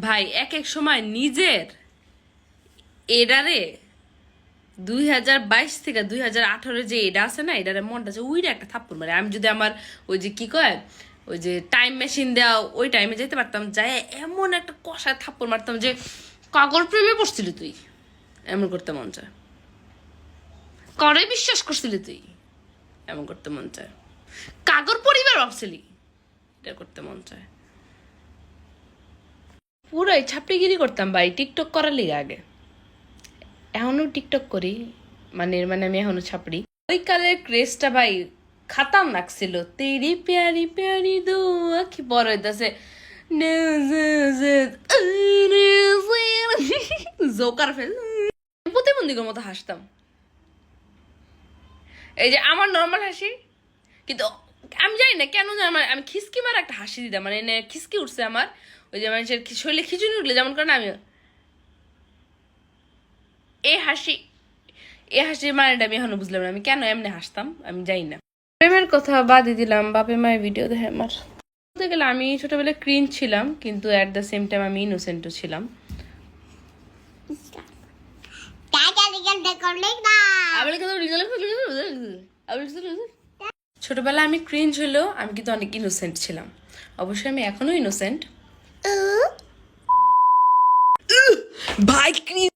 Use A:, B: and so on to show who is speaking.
A: ভাই এক এক সময় নিজের এডারে দুই হাজার বাইশ থেকে দুই হাজার আঠারো যে এটা আছে না এটারে মনটা আছে ওইটা একটা থাপ্পড় মারে। আমি যদি আমার ওই যে কি কয়, ওই যে টাইম মেশিন দেওয়া ওই টাইমে যেতে পারতাম যাই এমন একটা কষায় থাপ্পড় মারতাম যে কাগর প্রেমে পড়ছিলি তুই। এমন করতে মন চায়। করে বিশ্বাস করছিলি তুই। এমন করতে মন চায়। কাগর পরিবার ভাবছিলি, এটা করতে মন চায়। পুরাই ছাপড়িগিরি করতাম ভাই টিকটক করার লিগে আগে। এখনও টিকটক করি মানে মানে আমি এখনও ছাপড়ি। ওই কালের ক্রেজটা ভাই খাতাম লাগছিল তেরি প্যারি প্যারি দো আখি বড় হইতাছে। জোকার ফেল প্রতিবন্ধীর মতো হাসতাম। এই যে আমার নর্মাল হাসি, কিন্তু আমি জানি না কেন আমার আমি খিসকি মার একটা হাসি দিতাম মানে এনে খিসকি উঠছে আমার। ওই যে খি- শরীরে খিচুড়ি উঠলে যেমন করে না আমি এই হাসি এই হাসির মানেটা আমি এখনও বুঝলাম না। আমি কেন এমনি হাসতাম? আমি জানি না। প্রেমের কথা বাদই দিলাম বাপে মায়ের ভিডিও দেখে আমার। বলতে গেলে আমি ছোটবেলায় ক্রিন ছিলাম কিন্তু অ্যাট দ্য সেম টাইম আমি ইনোসেন্টও ছিলাম। আবার ছোটবেলায় আমি ক্রিঞ্জ হলেও আমি কিন্তু অনেক ইনোসেন্ট ছিলাম। অবশ্যই আমি এখনও ইনোসেন্ট ভাই ক্রিঞ্জ